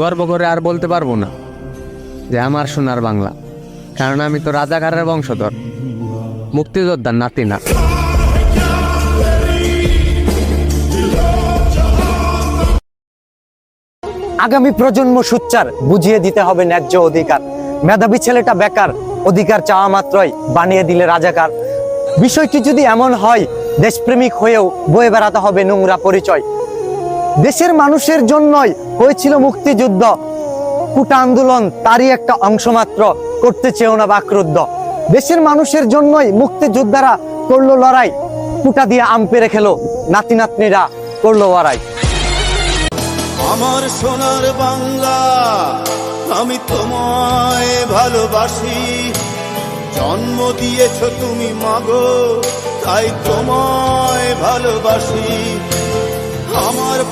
গর্ব করে আর বলতে পারব না যে আমার সোনার বাংলা, কারণ আমি তো রাজাকারের বংশধর, মুক্তিযোদ্ধার নাতি না। আগামী প্রজন্ম সুচ্চার বুঝিয়ে দিতে হবে ন্যায্য অধিকার। মেধাবী ছেলেটা বেকার, অধিকার চাওয়া মাত্রই বানিয়ে দিলে রাজাকার। বিষয়টি যদি এমন হয়, দেশপ্রেমিক হয়েও বয়ে বেড়াতে হবে নোংরা পরিচয়। দেশের মানুষের জন্যই হয়েছিল মুক্তিযুদ্ধ। কুটা আন্দোলন তারই একটা অংশ মাত্র করতে চেয়েও না বাকরুদ্ধ। দেশের মানুষের জন্যই মুক্তিযোদ্ধারা করল লড়াই। কুটা দিয়ে আম পেরে খেলো নাতি নাতনিরা, করল লড়াই। আমার সোনার বাংলা, আমি তোমায় ভালোবাসি। জন্ম দিয়েছ তুমি মাগো, তাই তোমায় ভালোবাসি।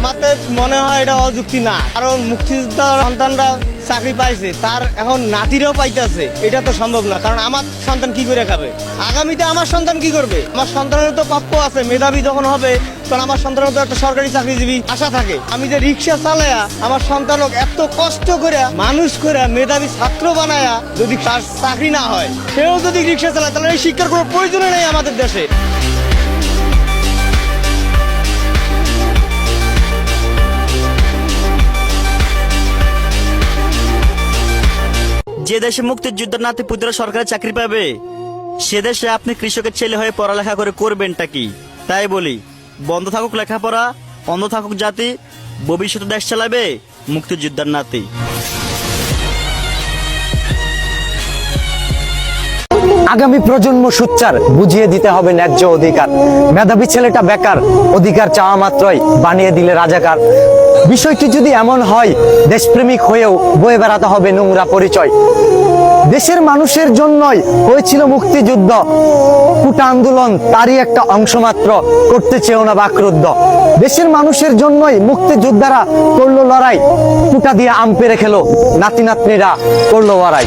আমাদের মনে হয় এটা অযুক্তি না। কারণ মুক্তিযোদ্ধার সন্তানরা চাকরি পাইছে, তার এখন নাতিরাও পাইতেছে। এটা তো সম্ভব না, কারণ আমার সন্তান কি করে খাবে? আগামীতে আমার সন্তান কি করবে? আমার সন্তানের তো প্রাপ্য আছে, মেধাবী যখন হবে, তখন আমার সন্তানের তো একটা সরকারি চাকরিজীবী আশা থাকে। আমি যে রিক্সা চালায়া আমার সন্তানক এত কষ্ট করে মানুষ করে মেধাবী ছাত্র বানায়া যদি তার চাকরি না হয়, সেও যদি রিক্সা চালায়, তাহলে এই শিক্ষার কোনো প্রয়োজনই নেই আমাদের দেশে। যে দেশে মুক্তিযুদ্ধ নাতি পুত্র সরকারি চাকরি পাবে, সে দেশে আপনি কৃষকের ছেলে হয়ে পড়ালেখা করে করবেনটা কি? তাই বলি, বন্ধ থাকুক লেখাপড়া, অন্ধ থাকুক জাতি, ভবিষ্যতে দেশ চালাবে মুক্তিযোদ্ধার নাতি। আগামী প্রজন্ম সুচ্চার, বুঝিয়ে দিতে হবে ন্যায্য অধিকার। মেধাবী ছেলেটা বেকার, অধিকার চাওয়া মাত্রই বানিয়ে দিলে রাজাকার। বিষয়টি যদি এমন হয়, দেশপ্রেমিক হয়েও বয়ে বেড়াতে হবে নোংরা পরিচয়। দেশের মানুষের জন্যই হয়েছিল মুক্তিযুদ্ধ। কুটা আন্দোলন তারই একটা অংশ মাত্র করতে চেয়েও না বাকরুদ্ধ। দেশের মানুষের জন্যই মুক্তিযোদ্ধারা করল লড়াই। কুটা দিয়ে আম পেরে খেলো নাতি নাতনিরা করল লড়াই।